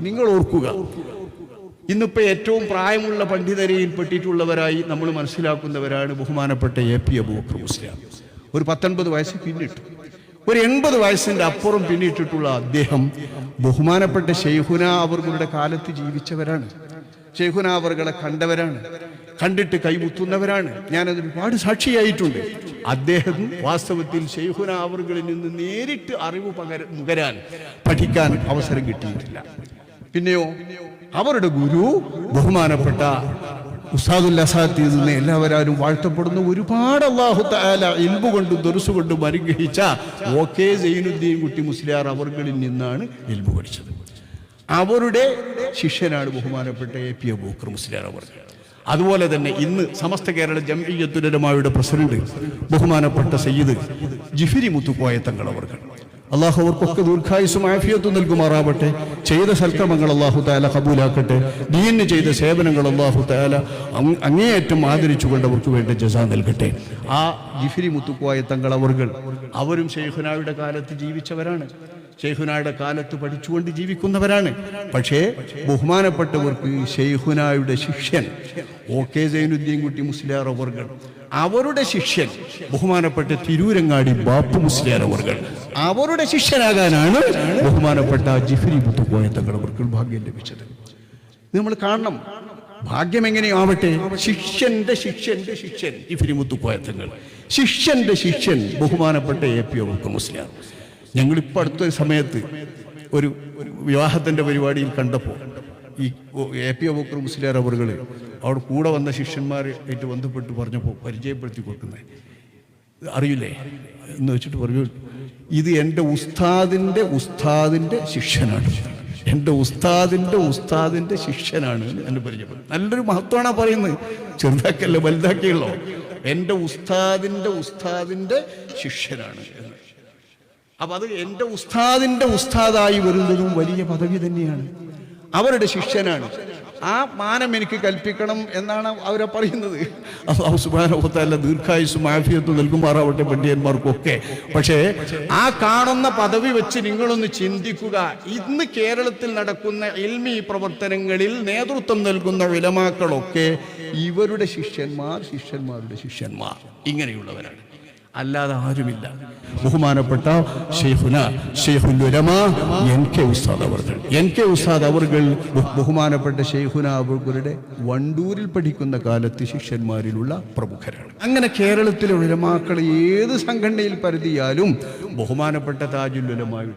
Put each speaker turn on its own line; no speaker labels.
നിങ്ങൾ ഓർക്കുക. ഇന്നിപ്പോൾ ഏറ്റവും പ്രായമുള്ള പണ്ഡിതരെയിൽ പെട്ടിട്ടുള്ളവരായി നമ്മൾ മനസ്സിലാക്കുന്നവരാണ് ബഹുമാനപ്പെട്ട എ പി അബൂബക്കർ മുസ്ലിം. ഒരു പത്തൊൻപത് വയസ്സ് പിന്നിട്ടു. ഒരു എൺപത് വയസ്സിന്റെ അപ്പുറം പിന്നിട്ടിട്ടുള്ള അദ്ദേഹം ബഹുമാനപ്പെട്ട ഷെയ്ഖുന അവർകളുടെ കാലത്ത് ജീവിച്ചവരാണ്. ഷെയ്ഖുന അവർകളെ കണ്ടവരാണ്. കണ്ടിട്ട് കൈമുത്തുന്നവരാണ്. ഞാനത് ഒരുപാട് സാക്ഷിയായിട്ടുണ്ട്. അദ്ദേഹം വാസ്തവത്തിൽ ഷെയ്ഖുന അവർകളിൽ നിന്ന് നേരിട്ട് അറിവ് പകര നുകരാൻ പഠിക്കാൻ അവസരം കിട്ടിയിട്ടില്ല. പിന്നെയോ? അവരുടെ ഗുരു ബഹുമാനപ്പെട്ട നിന്ന് എല്ലാവരും വാഴ്ത്തപ്പെടുന്ന ഒരുപാട് അള്ളാഹു താല ഇൽബു കൊണ്ടും ദുർസ് കൊണ്ടും അനുഗ്രഹിച്ച ഒ കെ സൈനുദ്ദീൻ കുട്ടി മുസ്ലിയാർ അവർകളിൽ നിന്നാണ് ഇൽബു പഠിച്ചത്. അവരുടെ ശിഷ്യനാണ് ബഹുമാനപ്പെട്ട എ പി അബൂക്കർ മുസ്ലിയാർ അവർ. അതുപോലെ തന്നെ ഇന്ന് സമസ്ത കേരള ജംഇയ്യത്തുലമായുടെ പ്രസിഡന്റ് ബഹുമാനപ്പെട്ട സയ്യിദ് ജിഫിരി മുത്തുക്കോയ തങ്ങൾ അവർകൾ അള്ളാഹു അവർക്കൊക്കെ ദീർഘായുസും ആഫിയത്തും നൽകുമാറാവട്ടെ. ചെയ്ത സൽക്രമങ്ങൾ അള്ളാഹു താല കബൂലാക്കട്ടെ. ദീനിന് ചെയ്ത സേവനങ്ങൾ അള്ളാഹു താല അങ് അങ്ങേയറ്റം ആദരിച്ചുകൊണ്ട് അവർക്ക് വേണ്ട ജസ നൽകട്ടെ. ആ ജിഫിരി മുത്തുക്കുവായ തങ്ങൾ അവർകൾ അവരും ഷെയ്ഖുനായുടെ കാലത്ത് ജീവിച്ചവരാണ്. ഷെയ്ഖുനായുടെ കാലത്ത് പഠിച്ചുകൊണ്ട് ജീവിക്കുന്നവരാണ്. പക്ഷേ ബഹുമാനപ്പെട്ടവർക്ക് ഷെയ്ഖുനായുടെ ശിഷ്യൻ ഒ കെ സൈനുദ്ദീൻ കുട്ടി മുസ്ലിയാർ അവർകൾ അവരുടെ ശിഷ്യൻ ബഹുമാനപ്പെട്ട തിരൂരങ്ങാടി ബാപ്പു മുസ്ലിയാർ അവർകൾ. അവരുടെ ശിഷ്യനാകാനാണ് ബഹുമാനപ്പെട്ട ജിഫിരി മുത്തുക്കോയ തങ്ങൾ അവർക്ക് ഭാഗ്യം ലഭിച്ചത്. നമ്മൾ കാണണം ഭാഗ്യം എങ്ങനെയാവട്ടെ? ശിഷ്യന്റെ ശിഷ്യന്റെ ശിഷ്യൻ ജിഫിരി മുത്തുക്കോയ തങ്ങൾ. ശിഷ്യന്റെ ശിഷ്യൻ ബഹുമാനപ്പെട്ട എ പി അവർക്ക് മുസ്ലിയാർ. ഞങ്ങളിപ്പോൾ അടുത്ത സമയത്ത് ഒരു വിവാഹത്തിന്റെ പരിപാടിയിൽ കണ്ടപ്പോൾ ഈ എ പി അബൂക്കർ മുസ്ലിയാർ അവറുകൾ അവിടെ കൂടെ വന്ന ശിഷ്യന്മാരായിട്ട് ബന്ധപ്പെട്ട് പറഞ്ഞപ്പോൾ പരിചയപ്പെടുത്തി കൊടുക്കുന്നത്. അറിയില്ലേ? എന്ന് വെച്ചിട്ട് പറഞ്ഞു ഇത് എന്റെ ഉസ്താദിന്റെ ഉസ്താദിന്റെ ശിഷ്യനാണ്. എന്റെ ഉസ്താദിന്റെ ഉസ്താദിന്റെ ശിഷ്യനാണ് എന്ന് പരിചയപ്പെടും നല്ലൊരു മഹത്വമാണ് പറയുന്നത്. ചെറുതാക്കല്ല വലുതാക്കിയല്ലോ എന്റെ ഉസ്താദിന്റെ ഉസ്താദിന്റെ ശിഷ്യനാണ് അപ്പം അത് എന്റെ ഉസ്താദിന്റെ ഉസ്താദായി വരുന്നതും വലിയ പദവി തന്നെയാണ്. അവരുടെ ശിഷ്യനാണ്. ആ മാനം എനിക്ക് കൽപ്പിക്കണം എന്നാണ് അവരെ പറയുന്നത്. അള്ളാഹു സുബാനല്ല ദീർഘായുസും ആഫിയത്തും നൽകുമാറാവട്ടെ പണ്ഡിയന്മാർക്കൊക്കെ. പക്ഷേ ആ കാണുന്ന പദവി വെച്ച് നിങ്ങളൊന്ന് ചിന്തിക്കുക. ഇന്ന് കേരളത്തിൽ നടക്കുന്ന ഇൽമി പ്രവർത്തനങ്ങളിൽ നേതൃത്വം നൽകുന്ന വിലമാക്കളൊക്കെ ഇവരുടെ ശിഷ്യന്മാർ ശിഷ്യന്മാരുടെ ശിഷ്യന്മാർ. ഇങ്ങനെയുള്ളവരാണ്. അല്ലാതെ ആരുമില്ല. ബഹുമാനപ്പെട്ട ഷെയ്ഖുന ഷെയ്ഖുലുരമ എൻ കെ ഉസ്താദ് അവർ എൻ കെ ഉസ്താദ് അവർ ബഹുമാനപ്പെട്ട ഷെയ്ഖുന അവരുടെ വണ്ടൂരിൽ പഠിക്കുന്ന കാലത്ത് ശിഷ്യന്മാരിലുള്ള പ്രമുഖരാണ്. അങ്ങനെ കേരളത്തിലെ ഉലമാക്കൾ ഏത് സംഘടനയിൽ പരതിയാലും ബഹുമാനപ്പെട്ട താജുൽ ഉലമായുടെ